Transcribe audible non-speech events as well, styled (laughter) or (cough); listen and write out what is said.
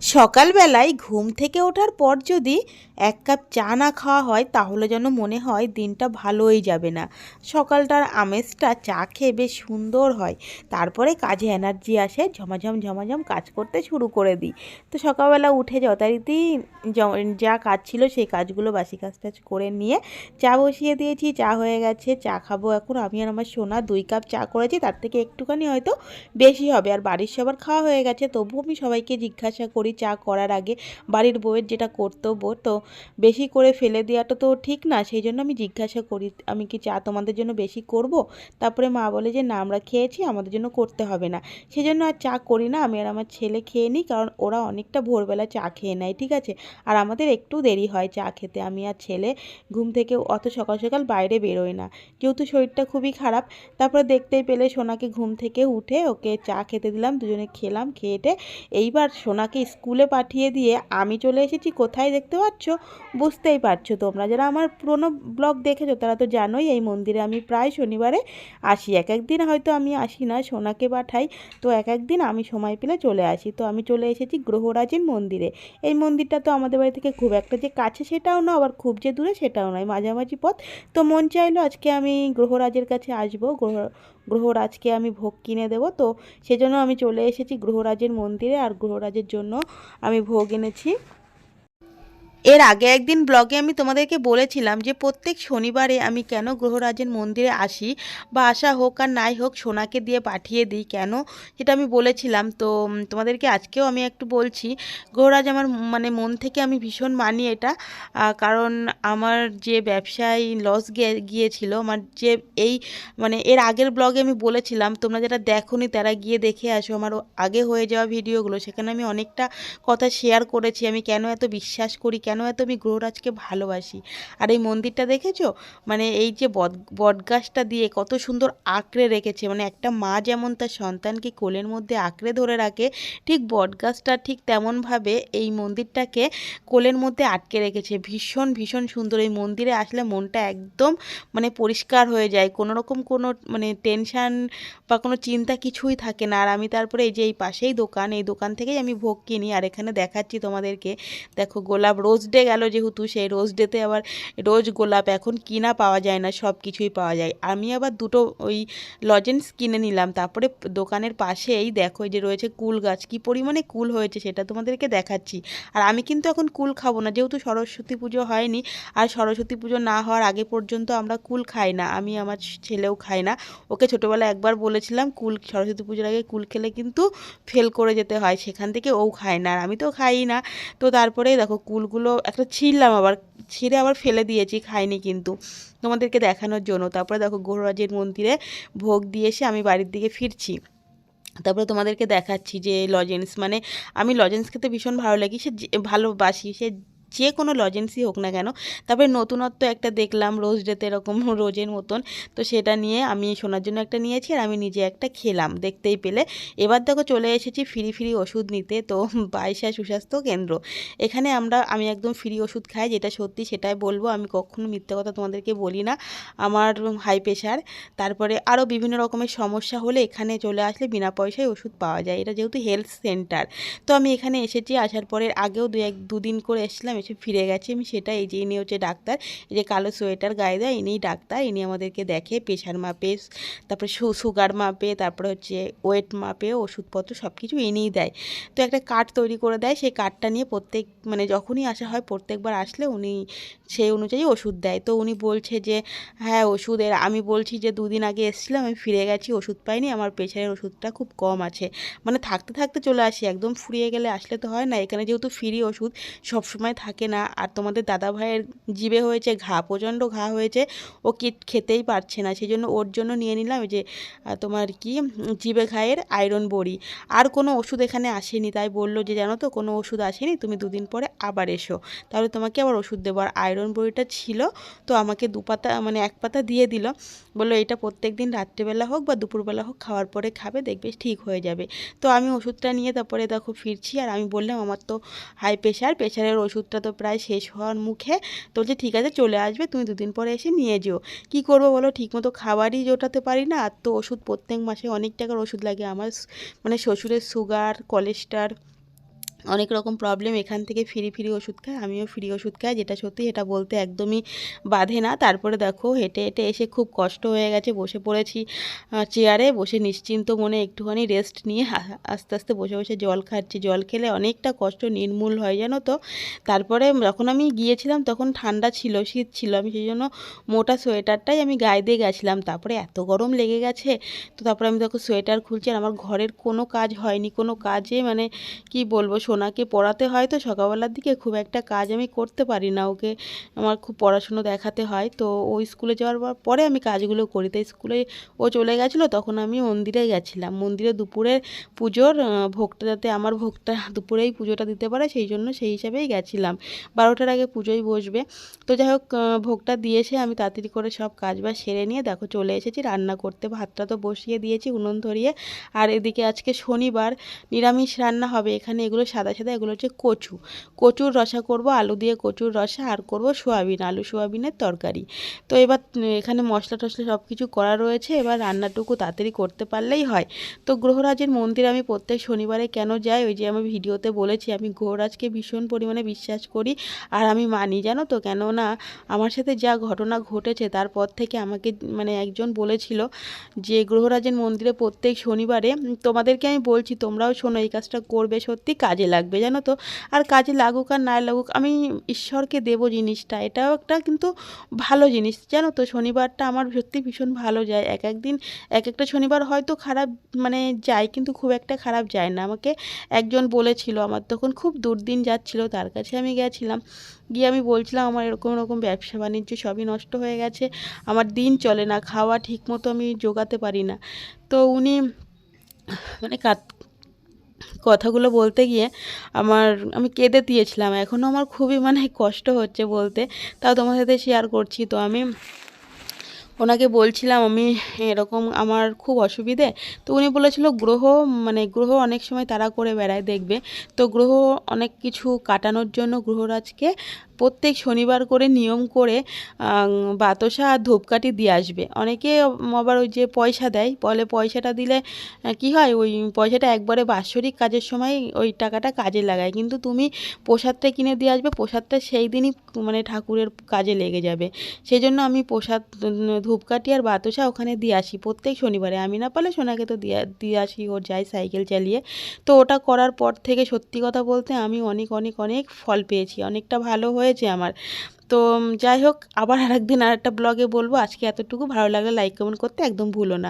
সকালবেলায় ঘুম থেকে ওঠার পর যদি এক কাপ চা না খাওয়া হয়, তাহলে যেন মনে হয় দিনটা ভালোই যাবে না। সকালটার আমেজটা চা খেয়ে বেশ সুন্দর হয়। তারপরে কাজে এনার্জি আসে, ঝমাঝম ঝমাঝম কাজ করতে শুরু করে দিই। তো সকালবেলা উঠে যথারীতি য- কাজ ছিল সেই কাজগুলো বাসি কাজ টাজ করে নিয়ে চা বসিয়ে দিয়েছি, চা হয়ে গেছে, চা খাব এখন। আমি আর আমার সোনা দুই কাপ চা করেছি, তার থেকে একটুখানি হয়তো বেশি হবে। আর বাড়ির সবার খাওয়া হয়ে গেছে, তবুও আমি সবাইকে জিজ্ঞাসা করি চা করার আগে বাড়ির বউয়ের যেটা কর্তব্য, তো বেশি করে ফেলে দেওয়াটা তো ঠিক না। সেই জন্য আমি জিজ্ঞাসা করি, আমি কি চা তোমাদের জন্য বেশি করব? তারপরে মা বলে যে, না, আমরা খেয়েছি, আমাদের জন্য করতে হবে না। সেই জন্য আর চা করি না, আমি আর আমার ছেলে খেয়ে নিই, কারণ ওরা অনেকটা ভোরবেলা চা খেয়ে নেয়, ঠিক আছে? আর আমাদের একটু দেরি হয় চা খেতে, আমি আর ছেলে ঘুম থেকে, অত সকাল সকাল বাইরে বেরোয় না। যেহেতু শরীরটা খুবই খারাপ, তারপরে দেখতেই পেলে সোনাকে ঘুম থেকে উঠে ওকে চা খেতে দিলাম, দুজনে খেলাম খেয়েটে এইবার সোনাকে স্কুলে পাঠিয়ে দিয়ে আমি চলে এসেছি, কোথায় দেখতে পাচ্ছ? বুঝতেই পারছ তোমরা। যারা আমার পুরনো ব্লগ দেখেছ, তারা তো জানোই এই মন্দিরে আমি প্রায় শনিবারে আসি। এক এক দিন হয়তো আমি আসি না, সোনাকে পাঠাই, তো এক এক দিন আমি সময় পেলে চলে আসি। তো আমি চলে এসেছি গ্রহরাজের মন্দিরে। এই মন্দিরটা তো আমাদের বাড়ি থেকে খুব একটা যে কাছে সেটাও না আবার খুব যে দূরে সেটাও নয়, মাঝামাঝি পথ। তো মন চাইলো আজকে আমি গ্রহরাজের কাছে আসব। গ্রহ গ্রহরাজকে আমি ভোগ কিনে দেবো। তো সেজন্য আমি চলে এসেছি গ্রহরাজের মন্দিরে আর গ্রহরাজের জন্য আমি ভোগ এনেছি। এর আগে একদিন ব্লগে আমি তোমাদেরকে বলেছিলাম যে প্রত্যেক শনিবারে আমি কেন গ্রহরাজের মন্দিরে আসি বা আসা হোক আর নাই হোক সোনাকে দিয়ে পাঠিয়ে দিই কেন সেটা আমি বলেছিলাম। তো তোমাদেরকে আজকেও আমি একটু বলছি, গ্রহরাজ আমার মানে মন থেকে আমি ভীষণ মানি এটা। কারণ আমার যে ব্যবসায় লস গিয়েছিল, আমার যে এই মানে এর আগের ব্লগে আমি বলেছিলাম, তোমরা যারা দেখোনি তারা গিয়ে দেখে আসো। আমার আগে হয়ে যাওয়া ভিডিওগুলো, সেখানে আমি অনেকটা কথা শেয়ার করেছি। আমি কেন এত বিশ্বাস করি কেন এত আমি গ্রহরাজকে ভালোবাসি? আর এই মন্দিরটা দেখেছ? মানে এই যে বট, বটগাছটা দিয়ে কত সুন্দর আঁকড়ে রেখেছে। মানে একটা মা যেমন তার সন্তানকে কোলের মধ্যে আঁকড়ে ধরে রাখে, ঠিক বটগাছটা ঠিক তেমনভাবে এই মন্দিরটাকে কোলের মধ্যে আটকে রেখেছে। ভীষণ ভীষণ সুন্দর। এই মন্দিরে আসলে মনটা একদম মানে পরিষ্কার হয়ে যায়। কোনো রকম কোনো মানে টেনশান বা কোনো চিন্তা কিছুই থাকে না। আর আমি তারপরে এই যে এই পাশেই দোকান, এই দোকান থেকেই আমি ভোগ কিনি। আর এখানে দেখাচ্ছি তোমাদেরকে। দেখো গোলাপ রোজ ডে গেল যেহেতু, সেই রোজ ডেতে আবার রোজ গোলাপ এখন কিনা পাওয়া যায় না, সব কিছুই পাওয়া যায়। আমি আবার দুটো ওই লজেন্স কিনে নিলাম, তারপরে দোকানের পাশেই দেখো যে রয়েছে কুল গাছ, কী পরিমাণে কুল হয়েছে সেটা তোমাদেরকে দেখাচ্ছি। আর আমি কিন্তু এখন কুল খাব না, যেহেতু সরস্বতী পুজো হয়নি, আর সরস্বতী পুজো না হওয়ার আগে পর্যন্ত আমরা কুল খাই না, আমি আমার ছেলেও খাই না। ওকে ছোটোবেলায় একবার বলেছিলাম, কুল, সরস্বতী পুজোর আগে কুল খেলে কিন্তু ফেল করে যেতে হয়, সেখান থেকে ও খায় না, আর আমি তো খাই না। তো তারপরে দেখো কুলগুলো একটা ছিঁড়লাম আবার, ছিঁড়ে আবার ফেলে দিয়েছি, খাইনি কিন্তু। তোমাদেরকে দেখানোর জন্য। তারপরে দেখো গৌরাজের মন্দিরে ভোগ দিয়ে এসে আমি বাড়ির দিকে ফিরছি। তারপরে তোমাদেরকে দেখাচ্ছি যে লজেন্স মানে আমি লজেন্স খেতে ভীষণ ভালো লাগি। সে ভালোবাসি। সে যে কোনো লজেন্সই হোক না কেন, তারপরে নতুনত্ব একটা দেখলাম রোজ ডেতে এরকম (laughs) রোজের মতন, তো সেটা নিয়ে আমি শোনার জন্য একটা নিয়েছি আর আমি নিজে একটা খেলাম দেখতেই পেলে। এবার দেখো চলে এসেছি ফ্রি ফ্রি ওষুধ নিতে, তো (laughs) বাইশা সুস্বাস্থ্য কেন্দ্র। এখানে আমরা, আমি একদম ফ্রি ওষুধ খাই, যেটা সত্যি সেটাই বলব, আমি কখনো মিথ্যে কথা তোমাদেরকে বলি না। আমার হাই প্রেশার তারপরে আরও বিভিন্ন রকমের সমস্যা হলে এখানে চলে আসলে বিনা পয়সায় ওষুধ পাওয়া যায়। এটা যেহেতু হেলথ সেন্টার তো আমি এখানে এসেছি, আসার পরে আগেও দু এক, দুদিন করে এসেছিলাম এসে ফিরে গেছে। আমি সেটা এই যে ইনি হচ্ছে ডাক্তার, এই যে কালো সোয়েটার গায়ে দেয়, ইনিই ডাক্তার, ইনি আমাদেরকে দেখে প্রেশার মাপে, তারপরে সুগার মাপে, তারপরে হচ্ছে ওয়েট মাপে, ওষুধপত্র সব কিছু ইনিই দেয়। তো একটা কার্ড তৈরি করে দেয়, সেই কার্ডটা নিয়ে প্রত্যেক মানে যখনই আসা হয় প্রত্যেকবার আসলে উনি সেই অনুযায়ী ওষুধ দেয়। তো উনি বলছে যে হ্যাঁ ওষুধের, আমি বলছি যে দুদিন আগে এসেছিলাম, আমি ফিরে গেছি, ওষুধ পাইনি, আমার প্রেশারের ওষুধটা খুব কম আছে। মানে থাকতে থাকতে চলে আসি, একদম ফুরিয়ে গেলে আসলে তো হয় না, এখানে যেহেতু ফ্রি ওষুধ সব সময় থাকে না। আর তোমাদের দাদা ভাইয়ের জিভে হয়েছে ঘা, প্রচণ্ড ঘা হয়েছে। ও কি খেতেই পারছে না। সেই জন্য ওর জন্য নিয়ে নিলাম যে তোমার কি, জিভে ঘায়ের আয়রন বড়ি। আর কোনো ওষুধ এখানে আসেনি। তাই বলল যে, জানো তো, কোনো ওষুধ আসেনি। তুমি দুদিন পরে আবার এসো। তাহলে তোমাকে আবার ওষুধ দেবো। আর আয়রন বড়িটা ছিল, তো আমাকে দু পাতা মানে এক পাতা দিয়ে দিল। বলল, এটা প্রত্যেক দিন রাত্রেবেলা হোক বা দুপুরবেলা হোক খাওয়ার পরে খাবে, দেখবে ঠিক হয়ে যাবে। তো আমি ওষুধটা নিয়ে তারপরে দেখো ফিরছি। আর আমি বললাম, আমার তো হাই প্রেশার প্রেশারের ওষুধটা তো প্রায় শেষ হওয়ার মুখে তো বলছে ঠিক আছে চলে আসবে, তুমি দুদিন পরে এসে নিয়ে যেও। কি করব বলো? ঠিকমতো খাবারই জোটাতে পারি না। আর তো ওষুধ প্রত্যেক মাসে অনেক টাকার ওষুধ লাগে। আমার মানে শ্বশুরের সুগার কোলেস্টার অনেক রকম প্রবলেম এখান থেকে ফ্রি ফ্রি ওষুধ খায়, আমিও ফ্রি ওষুধ খাই, যেটা সত্যি এটা বলতে একদমই বাধে না। তারপরে দেখো, হেঁটে হেঁটে এসে খুব কষ্ট হয়ে গেছে, বসে পড়েছি চেয়ারে বসে নিশ্চিন্ত মনে একটুখানি রেস্ট নিয়ে আস্তে আস্তে বসে বসে জল খাচ্ছি। জল খেলে অনেকটা কষ্ট নির্মূল হয়, জানো তো। তারপরে যখন আমি গিয়েছিলাম, তখন ঠান্ডা ছিল, শীত ছিল, আমি সেই জন্য মোটা সোয়েটারটাই আমি গায়ে দিয়ে গেছিলাম। তারপরে এত গরম লেগে গেছে, তো তারপরে আমি দেখো সোয়েটার খুলছি, আর আমার ঘরের কোনো কাজ হয়নি, কোনো কাজে মানে কি বলব সোনাকে পড়াতে হয় তো সকালবেলার দিকে খুব একটা কাজ আমি করতে পারি না ওকে। আমার খুব পড়াশুনো দেখাতে হয়। তো ও স্কুলে যাওয়ার পর- আমি কাজগুলো করি। তাই স্কুলে ও চলে গেছিল তখন আমি মন্দিরে গেছিলাম। মন্দিরে দুপুরে পুজোর ভোগটা যাতে আমার ভোগটা দুপুরেই পুজোটা দিতে পারে সেই জন্য সেই হিসাবেই গেছিলাম। বারোটার আগে পুজোয় বসবে। তো যাই হোক ভোগটা দিয়েছে। আমি তাড়াতাড়ি করে সব কাজ বাজ সেরে নিয়ে দেখো চলে এসেছি। রান্না করতে ভাতটা তো বসিয়ে দিয়েছি উনুন ধরিয়ে। আর এদিকে আজকে শনিবার নিরামিষ রান্না হবে। এখানে এগুলো সাদা সাদা, এগুলো হচ্ছে কচু। কচুর রসা করব, আলু দিয়ে কচুর রসা, আর করব সোয়াবিন, আলু সোয়াবিনের তরকারি। তো এবার এখানে মশলা টশলা সব কিছু করা রয়েছে, এবার রান্নাটুকু তাড়াতাড়ি করতে পারলেই হয়। তো গ্রহরাজের মন্দির আমি প্রত্যেক শনিবারে কেন যাই, ওই যে আমি ভিডিওতে বলেছি, আমি গ্রহরাজকে ভীষণ পরিমাণে বিশ্বাস করি, আর আমি মানি, জানো তো? কেননা আমার সাথে যা ঘটনা ঘটেছে, তারপর থেকে আমাকে মানে একজন বলেছিল যে, গ্রহরাজের মন্দিরে প্রত্যেক শনিবারে, তোমাদেরকে আমি বলছি, তোমরাও শোনো, এই কাজটা করবে সত্যি, কাজে লাগবে, জানো তো? আর কাজে লাগুক আর না লাগুক, আমি ঈশ্বরকে দেবো জিনিসটা। এটাও একটা কিন্তু ভালো জিনিস, জানো তো? শনিবারটা আমার সত্যি ভীষণ ভালো যায়। এক এক দিন, এক একটা শনিবার হয়তো খারাপ মানে যায়, কিন্তু খুব একটা খারাপ যায় না। আমাকে একজন বলেছিল আমার, তখন খুব দুর্দিন যাচ্ছিল, তার কাছে আমি গেছিলাম। গিয়ে আমি বলছিলাম, আমার এরকম এরকম ব্যবসা বাণিজ্য সবই নষ্ট হয়ে গেছে, আমার দিন চলে না, খাওয়া ঠিক মতো আমি জোগাতে পারি না। তো উনি মানে কথাগুলো বলতে গিয়ে আমার, আমি কেঁদে দিয়েছিলাম। এখনও আমার খুবই মানে কষ্ট হচ্ছে বলতে। তাও তোমার সাথে শেয়ার করছি। তো আমি ওনাকে বলছিলাম, আমি এরকম আমার খুব অসুবিধে। তো উনি বলেছিল, গ্রহ মানে গ্রহ অনেক সময় তারা করে বেড়ায় দেখবে। তো গ্রহ অনেক কিছু কাটানোর জন্য গ্রহরাজকে প্রত্যেক শনিবার করে নিয়ম করে বাতাসা আর ধূপকাঠি দিয়ে আসবে। অনেকে আবার ওই যে পয়সা দেয়, বলে পয়সাটা দিলে কি হয়? ওই পয়সাটা একবারে বাৎসরিক কাজের সময় ওই টাকাটা কাজে লাগায়। কিন্তু তুমি প্রসাদটা কিনে দিয়ে আসবে, প্রসাদটা সেই দিনই মানে ঠাকুরের কাজে লেগে যাবে। সেই জন্য আমি প্রসাদ, ধূপকাঠি আর বাতাসা ওখানে দিয়ে আসি প্রত্যেক শনিবারে। আমি না পারলে সোনাকে তো দিয়ে দিয়ে আসি ওর যায় সাইকেল চালিয়ে। তো ওটা করার পর থেকে সত্যি কথা বলতে আমি অনেক অনেক অনেক ফল পেয়েছি। অনেকটা ভালো হয়েছে আমার। তো যাই হোক, আবার আরেকদিন আর একটা ব্লগে বলব। আজকে এতটুকু। ভালো লাগলে লাইক কমেন্ট করতে একদম ভুলো না।